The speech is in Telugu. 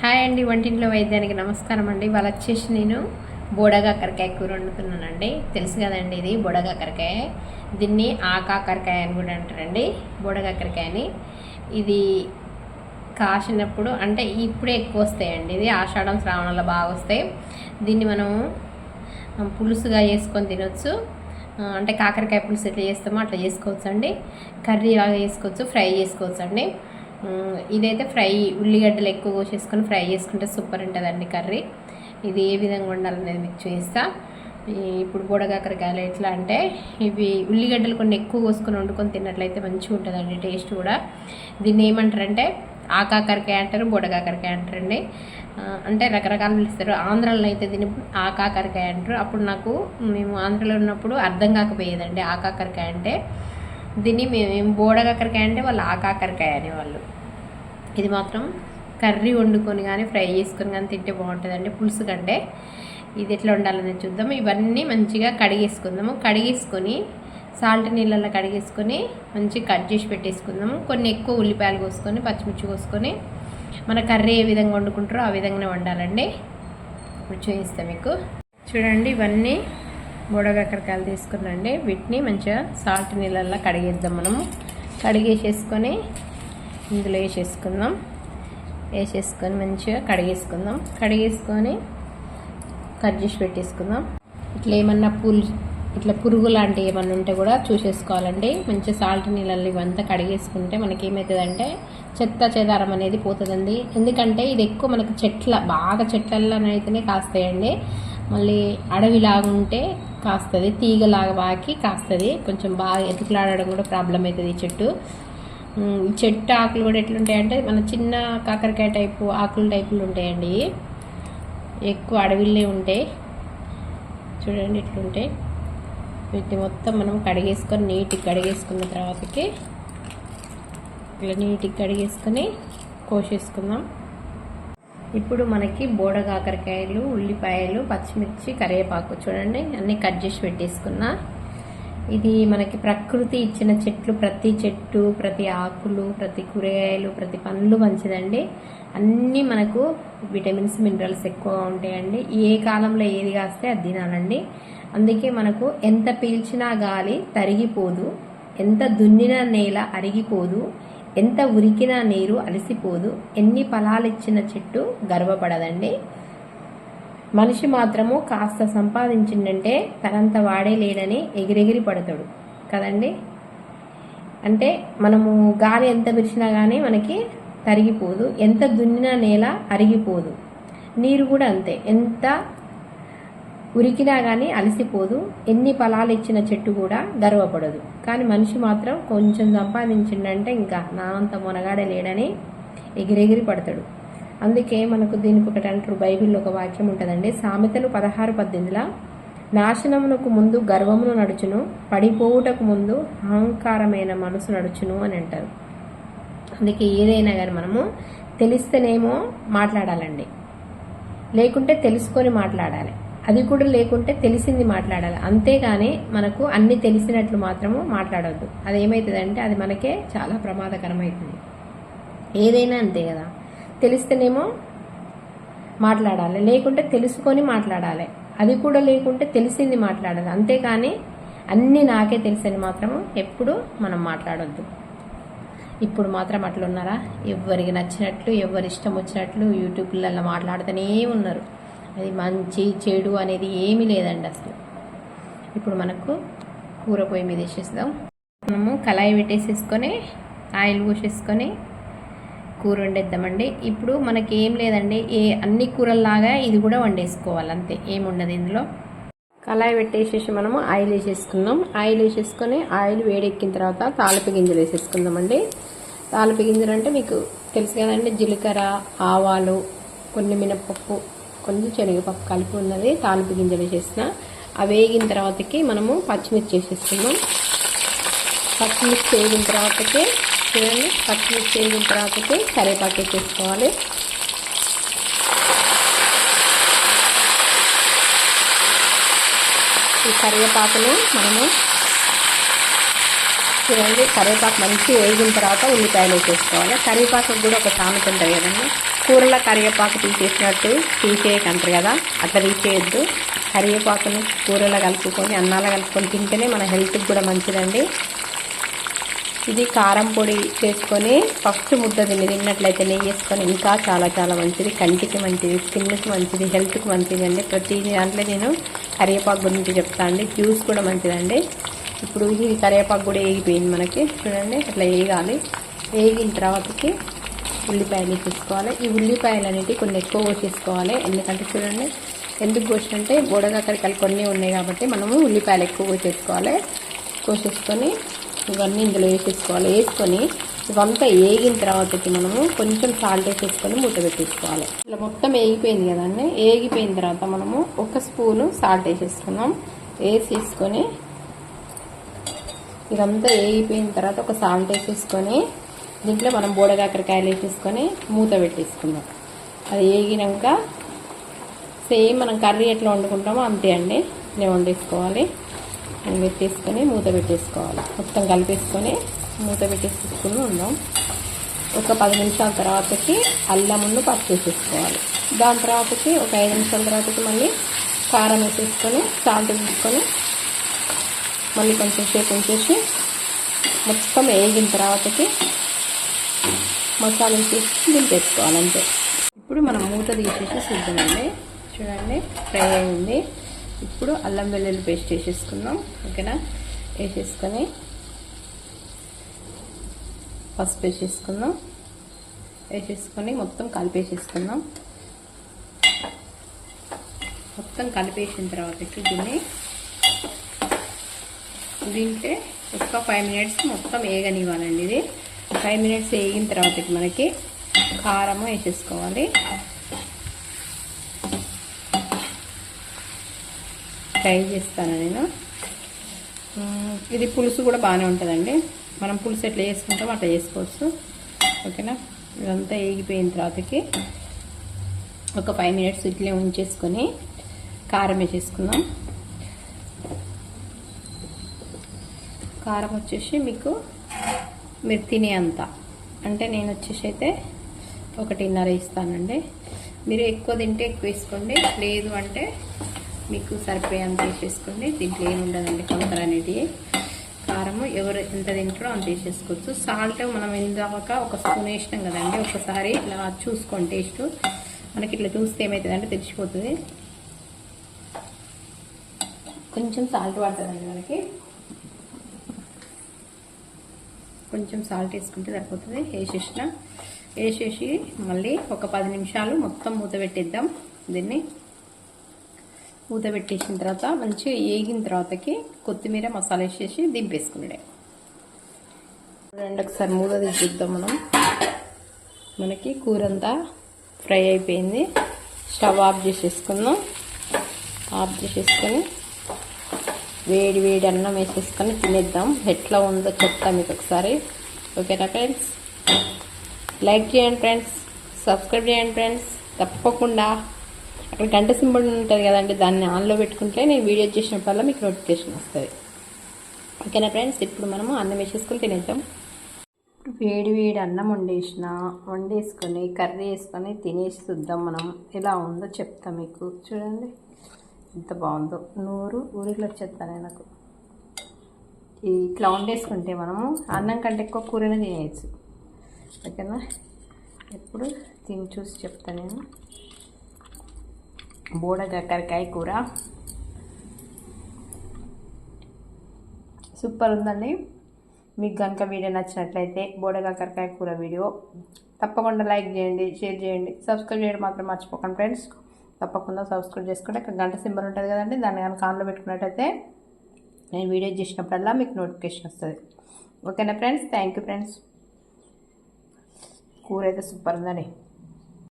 హాయ్ అండి వంటింట్లో వైద్యానికి నమస్కారం అండి. వాళ్ళు వచ్చేసి నేను బోడగాకరకాయ కూర వండుతున్నానండి. తెలుసు కదండి ఇది బోడగాకరకాయ దీన్ని ఆకాకరకాయ అని కూడా అంటారండి బోడగాకరకాయని ఇది కాసినప్పుడు అంటే ఇప్పుడే ఎక్కువ వస్తాయండి. ఇది ఆషాఢం శ్రావణంలో బాగా వస్తాయి. దీన్ని మనం పులుసుగా చేసుకొని తినొచ్చు. అంటే కాకరకాయ పులుసు ఎట్లా చేస్తామో అట్లా చేసుకోవచ్చు అండి కర్రీ లాగా చేసుకోవచ్చు ఫ్రై చేసుకోవచ్చు అండి ఇదైతే ఫ్రై ఉల్లిగడ్డలు ఎక్కువ కోసేసుకొని ఫ్రై చేసుకుంటే సూపర్ ఉంటుందండి కర్రీ. ఇది ఏ విధంగా ఉండాలనేది మీకు చూపిస్తా. ఇప్పుడు బుడగాకరకాయలు ఎట్లా అంటే ఇవి ఉల్లిగడ్డలు కొన్ని ఎక్కువ కోసుకొని వండుకొని తిన్నట్లయితే మంచిగా ఉంటుందండి టేస్ట్ కూడా. దీన్ని ఏమంటారంటే ఆకాకరకాయ అంటారు బుడగాకరకాయ అంటారండి. అంటే రకరకాలు పిలుస్తారు. ఆంధ్రాలో అయితే దీన్ని ఆకాకరకాయ అంటారు. అప్పుడు నాకు మేము ఆంధ్రలో ఉన్నప్పుడు అర్థం కాకపోయేదండి ఆకాకరకాయ అంటే. దీన్ని మేము బోడకాకరకాయ అంటే వాళ్ళు ఆకాకరకాయ అనేవాళ్ళు ఇది మాత్రం కర్రీ వండుకొని కానీ ఫ్రై చేసుకొని కానీ తింటే బాగుంటుందండి పులుసు కంటే. ఇది ఎట్లా ఉండాలని చూద్దాం. ఇవన్నీ మంచిగా కడిగేసుకుందాము. కడిగేసుకొని సాల్ట్ నీళ్ళల్లో కడిగేసుకొని మంచిగా కట్ చేసి పెట్టేసుకుందాము. కొన్ని ఎక్కువ ఉల్లిపాయలు కోసుకొని పచ్చిమిర్చి కోసుకొని మన కర్రీ ఏ విధంగా వండుకుంటారో ఆ విధంగానే వండాలండి. ఇప్పుడు చూపిస్తాం మీకు. చూడండి ఇవన్నీ బుడగక్కరకాయలు తీసుకున్నాండి. వీటిని మంచిగా సాల్ట్ నీళ్ళల్లో కడిగేద్దాం మనము. కడిగేసేసుకొని ఇందులో వేసేసుకుందాం. వేసేసుకొని మంచిగా కడిగేసుకుందాం. కడిగేసుకొని కట్ చేసి పెట్టేసుకుందాం. ఇట్లా ఏమన్నా పూలు ఇట్లా పురుగు లాంటివి ఏమన్నా ఉంటే కూడా చూసేసుకోవాలండి. మంచిగా సాల్ట్ నీళ్ళల్లో ఇవంతా కడిగేసుకుంటే మనకి ఏమవుతుందంటే చెత్త చెదారం అనేది పోతుందండి. ఎందుకంటే ఇది ఎక్కువ మనకు చెట్ల బాగా చెట్లలోనైతేనే కాస్తాయండి. మళ్ళీ అడవిలాగా ఉంటే కాస్తుంది తీగలాగా వాకి కాస్తుంది. కొంచెం బాగా ఎతుకులాడడం కూడా ప్రాబ్లం అవుతుంది ఈ చెట్టు. చెట్టు ఆకులు కూడా ఎట్లుంటాయంటే మన చిన్న కాకరకాయ టైపు ఆకుల టైపులు ఉంటాయండి. ఎక్కువ అడవిలే ఉంటాయి. చూడండి ఇట్లుంటాయి వీటిని మొత్తం మనం కడిగేసుకొని నీట్గా కడిగేసుకున్న తర్వాతకి ఇట్లా నీట్గా కడిగేసుకొని కోసేసుకుందాం. ఇప్పుడు మనకి బోడ కాకరకాయలు ఉల్లిపాయలు పచ్చిమిర్చి కరివేపాకు చూడండి. అన్నీ కట్ చేసి పెట్టేసుకున్నా. ఇది మనకి ప్రకృతి ఇచ్చిన చెట్లు ప్రతి చెట్టు ప్రతి ఆకులు ప్రతి కూరగాయలు ప్రతి పండ్లు మంచిదండి. అన్నీ మనకు విటమిన్స్ మినరల్స్ ఎక్కువగా ఉంటాయండి. ఏ కాలంలో ఏది కాస్తే అది తినాలండి. అందుకే మనకు ఎంత పీల్చినా గాలి తరిగిపోదు. ఎంత దున్నిన నేల అరిగిపోదు. ఎంత ఉరికినా నీరు అలసిపోదు ఎన్ని ఫలాలిచ్చిన చెట్టు గర్వపడదండి. మనిషి మాత్రము కాస్త సంపాదించిందంటే తనంత వాడే లేడని ఎగిరెగిరి పడతాడు కదండి? అంటే మనము గాలి ఎంత విరిచినా కానీ మనకి తరిగిపోదు ఎంత దున్నినా నేల అరిగిపోదు. నీరు కూడా అంతే ఎంత ఉరికినా కానీ అలసిపోదు. ఎన్ని ఫలాలు ఇచ్చిన చెట్టు కూడా గర్వపడదు. కానీ మనిషి మాత్రం కొంచెం సంపాదించిండంటే ఇంకా నా అంత మొనగాడే లేడని ఎగిరెగిరి పడతాడు. అందుకే మనకు దీనికి ఒకటి అంటారు బైబిల్లో ఒక వాక్యం ఉంటుందండి. సామెతలు పదహారు పద్దెనిమిదిలా నాశనమునకు ముందు గర్వమును నడుచును పడిపోవుటకు ముందు అహంకారమైన మనసు నడుచును అని అంటారు. అందుకే ఏదైనా కానీ మనము తెలిస్తేనేమో మాట్లాడాలండి. లేకుంటే తెలుసుకొని మాట్లాడాలి. అది కూడా లేకుంటే తెలిసింది మాట్లాడాలి. అంతేగాని మనకు అన్ని తెలిసినట్లు మాత్రము మాట్లాడవద్దు అది ఏమవుతుందంటే అది మనకే చాలా ప్రమాదకరమవుతుంది ఏదైనా అంతే కదా. తెలిస్తేనేమో మాట్లాడాలి. లేకుంటే తెలుసుకొని మాట్లాడాలి. అది కూడా లేకుంటే తెలిసింది మాట్లాడాలి. అంతేకాని అన్నీ నాకే తెలిసింది మాత్రము ఎప్పుడు మనం మాట్లాడొద్దు. ఇప్పుడు మాత్రం అట్లున్నారా? ఎవరికి నచ్చినట్లు ఎవరి ఇష్టం వచ్చినట్లు యూట్యూబ్లలో మాట్లాడుతూనే ఉన్నారు. అది మంచి చెడు అనేది ఏమీ లేదండి అసలు. ఇప్పుడు మనకు కూర పొయ్యి మీద వేసేద్దాం మనము కళాయి పెట్టేసేసుకొని ఆయిల్ పోసేసుకొని కూర వండేద్దామండి. ఇప్పుడు మనకి ఏం లేదండి. ఏ అన్ని కూరల్లాగా ఇది కూడా వండేసుకోవాలి అంతే. ఏముండదు ఇందులో. కళాయి పెట్టేసేసి మనము ఆయిల్ వేసేసుకుందాం. ఆయిల్ వేసేసుకొని ఆయిల్ వేడెక్కిన తర్వాత తాలిపి గింజలు వేసేసుకుందామండి. తాలిపి గింజలు అంటే మీకు తెలుసు కదండి జీలకర్ర ఆవాలు కొన్ని మినపప్పు కొంచెం శనగపప్పు కలిపి ఉన్నది తాలిపి గింజలు వేసేసిన. అవి వేగిన తర్వాతకి మనము పచ్చిమిర్చి వేసేసుకుందాం. పచ్చిమిర్చి వేగిన తర్వాతకి చూడండి పచ్చిమిర్చి వేగిన తర్వాతకి కరివేపాకు వేసేసుకోవాలి. ఈ కరివేపాకును మనము చూడండి కరివేపాకు మంచి వేగిన తర్వాత ఉల్లిపాయలు వేసేసుకోవాలి. కరివేపాకు కూడా ఒక సామెత ఉంటుంది కదండి. కూరలో కరివేపాకు తీసేసినట్టు తీసేయకంటారు కదా? అట్లా తీసేయొద్దు. కరివేపాకుని కూరలో కలుపుకొని అన్నాలు కలుపుకొని తింటేనే మన హెల్త్కి కూడా మంచిదండి. ఇది కారం పొడి చేసుకొని ఫస్ట్ ముద్ద తిని తిన్నట్లయితే నెయ్యి వేసుకొని ఇంకా చాలా చాలా మంచిది. కంటికి మంచిది స్కిన్కి మంచిది హెల్త్కి మంచిది అండి ప్రతి దాంట్లో నేను కరివేపాకు గురించి చెప్తాను అండి. జ్యూస్ కూడా మంచిదండి. ఇప్పుడు ఇది కరివేపాకు కూడా వేగిపోయింది మనకి. చూడండి అట్లా వేగాలి వేగిన తర్వాతకి ఉల్లిపాయలు వేసేసుకోవాలి ఈ ఉల్లిపాయలు అనేవి కొన్ని ఎక్కువ కోసేసుకోవాలి ఎందుకంటే చూడండి ఎందుకు కోసినంటే బోడగాకరికాయలు కొన్ని ఉన్నాయి కాబట్టి మనము ఉల్లిపాయలు ఎక్కువ కోసేసుకోవాలి కోసేసుకొని ఇవన్నీ ఇందులో వేసేసుకోవాలి. వేసుకొని ఇవంతా వేగిన తర్వాతకి మనము కొంచెం సాల్ట్ వేసేసుకొని మూత పెట్టేసుకోవాలి. ఇలా మొత్తం వేగిపోయింది కదండి. వేగిపోయిన తర్వాత మనము ఒక స్పూను సాల్ట్ వేసేసుకున్నాం వేసేసుకొని ఇదంతా వేగిపోయిన తర్వాత ఒక సాల్ట్ వేసేసుకొని దీంట్లో మనం బోడగాకరకాయలు వేసేసుకొని మూత పెట్టేసుకుందాం. అది వేగినాక సేమ్ మనం కర్రీ ఎట్లా వండుకుంటామో అంతే అండి. నేను వండేసుకోవాలి. పెట్టేసుకొని మూత పెట్టేసుకోవాలి. మొత్తం కలిపేసుకొని మూత పెట్టేసుకుని ఉందాం. ఒక పది నిమిషాల తర్వాతకి అల్లమును పచ్చి వేసేసుకోవాలి. దాని తర్వాతకి ఒక ఐదు నిమిషాల తర్వాతకి మళ్ళీ కారం వేసేసుకొని సాల్ట్ వేసుకొని మళ్ళీ కొంచెం సేపు ఉంచేసి మొత్తం వేగిన తర్వాతకి మసాలా వేసేసి దింపేసుకోవాలి ఇప్పుడు మనం మూత తీసేసి సిద్ధమండి చూడండి ఫ్రై అయింది. ఇప్పుడు అల్లం వెల్లుల్లి పేస్ట్ వేసేసుకుందాం. ఓకేనా? వేసేసుకొని పసుపు వేసేసుకుందాం. వేసేసుకొని మొత్తం కలిపేసేసుకుందాం. మొత్తం కలిపేసిన తర్వాతకి దీన్ని దీంట్లో ఒక ఫైవ్ మినిట్స్ మొత్తం వేగనివ్వాలండి ఇది. ఫైవ్ మినిట్స్ వేగిన తర్వాతకి మనకి కారము వేసేసుకోవాలి. ట్రై చేస్తాను నేను. ఇది పులుసు కూడా బాగానే ఉంటుందండి. మనం పులుసు ఎట్లా చేసుకుంటాం అట్లా చేసుకోవచ్చు. ఓకేనా? ఇదంతా వేగిపోయిన తర్వాతకి ఒక ఫైవ్ మినిట్స్ ఇట్లే ఉంచేసుకొని కారం వేసేసుకుందాం. కారం వచ్చేసి మీకు మీరు తినే అంత. అంటే నేను వచ్చేసి అయితే ఒకటిన్నర ఇస్తానండి. మీరు ఎక్కువ తింటే ఎక్కువ వేసుకోండి. లేదు అంటే మీకు సరిపోయేంత వేసేసుకోండి. దీంట్లో ఏమి ఉండదండి కొందరు అనేటివి కారము ఎవరు ఎంత తింటారో అంత వేసేసుకోవచ్చు. సాల్ట్ మనం ఇందాక ఒక స్పూన్ వేసినాం కదండి. ఒకసారి ఇలా చూసుకోండి టేస్ట్. మనకి ఇట్లా చూస్తే ఏమవుతుందంటే తెలిసిపోతుంది. కొంచెం సాల్ట్ పడుతుందండి మనకి. కొంచెం సాల్ట్ వేసుకుంటే సరిపోతుంది. వేసేసిన వేసేసి మళ్ళీ ఒక పది నిమిషాలు మొత్తం మూత పెట్టేద్దాం. దీన్ని మూత పెట్టేసిన తర్వాత మంచిగా వేగిన తర్వాతకి కొత్తిమీర మసాలా వేసేసి దింపేసుకున్నాడే రెండు ఒకసారి మూత తీసిద్దాం మనం. మనకి కూర అంతా ఫ్రై అయిపోయింది. స్టవ్ ఆఫ్ చేసేసుకుందాం. ఆఫ్ చేసేసుకొని వేడి వేడి అన్నం వేసేసుకొని తినేద్దాం. ఎట్లా ఉందో చెప్తాం మీకు ఒకసారి. ఓకేనా ఫ్రెండ్స్? లైక్ చేయండి ఫ్రెండ్స్. సబ్స్క్రైబ్ చేయండి ఫ్రెండ్స్. తప్పకుండా. అక్కడ గంట సింబల్ ఉంటుంది కదండి దాన్ని ఆన్లో పెట్టుకుంటే నేను వీడియో చేసినప్పుడల్లా మీకు నోటిఫికేషన్ వస్తుంది. ఓకేనా ఫ్రెండ్స్? ఇప్పుడు మనము అన్నం వేసేసుకొని తినేద్దాం. వేడి వేడి అన్నం వండేసిన వండేసుకొని కర్రీ వేసుకొని తినేసి చూద్దాం మనం. ఎలా ఉందో చెప్తాం మీకు. చూడండి. ఎంత బాగుందో. నూరు ఊరిలో వచ్చేస్తాను నాకు ఇట్లా వండేసుకుంటే మనము అన్నం కంటే ఎక్కువ కూరనే తినేయచ్చు. ఓకేనా? ఎప్పుడు తిని చూసి చెప్తాను నేను. బోడ కాకరకాయ కూర. సూపర్ ఉందండి. మీకు కనుక వీడియో నచ్చినట్లయితే బోడ కాకరకాయ కూర వీడియో తప్పకుండా లైక్ చేయండి షేర్ చేయండి సబ్స్క్రైబ్ చేయడం మాత్రం మర్చిపోకండి ఫ్రెండ్స్. తప్పకుండా సబ్స్క్రైబ్ చేసుకుంటే అక్కడ గంట సింబల్ ఉంటుంది కదండి దాన్ని కనుక ఆన్లో పెట్టుకున్నట్టయితే నేను వీడియో చేసినప్పుడల్లా మీకు నోటిఫికేషన్ వస్తుంది. ఓకేనా ఫ్రెండ్స్? Thank you friends. కూర అయితే సూపర్ ఉందండి.